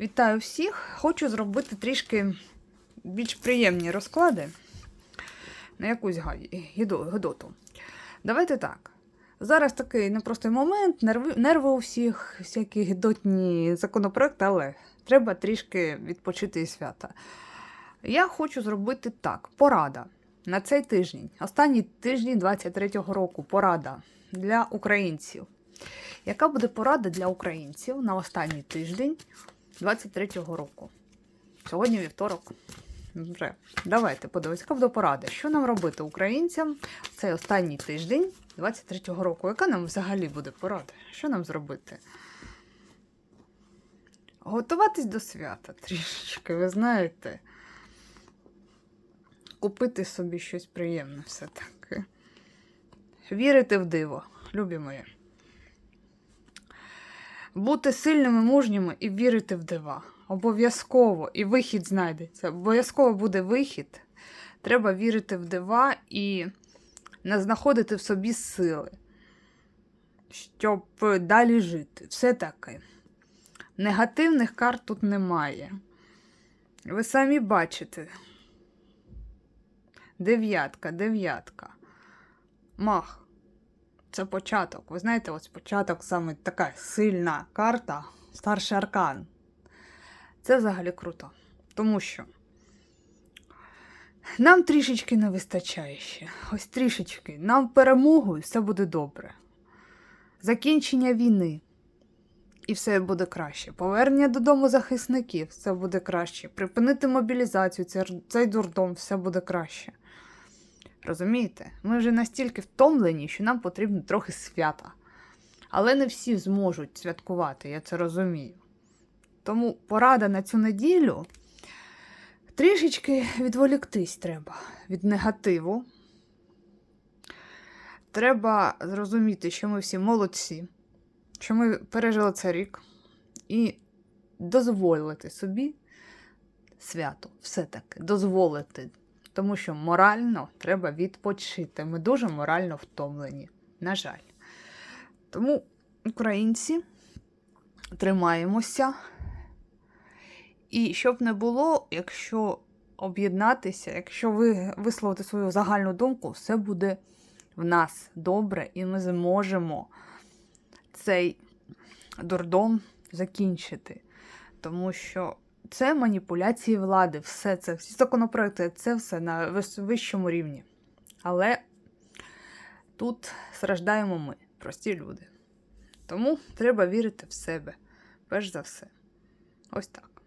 Вітаю всіх! Хочу зробити трішки більш приємні розклади на якусь га- гідо- гидоту. Давайте так. Зараз такий непростий момент, нерви, нерви у всіх, всякі гидотні законопроекти, але треба трішки відпочити і свята. Я хочу зробити так: порада на цей тиждень, останній тиждень 23-го року. Порада для українців. Яка буде порада для українців на останній тиждень 23-го року? Сьогодні вівторок. Вже. Давайте подивимось, яка буде порада. Що нам робити українцям цей останній тиждень 23-го року? Яка нам взагалі буде порада? Що нам зробити? Готуватись до свята трішечки, ви знаєте. Купити собі щось приємне все-таки. Вірити в диво, любі мої. Бути сильними, мужніми і вірити в дива. Обов'язково. І вихід знайдеться. Обов'язково буде вихід. Треба вірити в дива і не знаходити в собі сили, щоб далі жити. Все таки. Негативних карт тут немає. Ви самі бачите. Дев'ятка, дев'ятка. Мах. Це початок. Ви знаєте, ось початок саме така сильна карта, старший аркан. Це взагалі круто. Тому що нам трішечки не вистачає ще. Ось трішечки. Нам перемогу і все буде добре. Закінчення війни. І все буде краще. Повернення додому захисників, все буде краще. Припинити мобілізацію, цей, дурдом, все буде краще. Розумієте? Ми вже настільки втомлені, що нам потрібно трохи свята. Але не всі зможуть святкувати, я це розумію. Тому порада на цю неділю трішечки відволіктись треба від негативу. Треба зрозуміти, що ми всі молодці, що ми пережили цей рік, і дозволити собі свято, все-таки дозволити тому що морально треба відпочити. Ми дуже морально втомлені, на жаль. Тому, українці, тримаємося. І щоб не було, якщо об'єднатися, якщо ви висловити свою загальну думку, все буде в нас добре, і ми зможемо цей дурдом закінчити. Тому що це маніпуляції влади, все це, всі законопроекти, це все на вищому рівні. Але тут страждаємо ми, прості люди. Тому треба вірити в себе, перш за все. Ось так.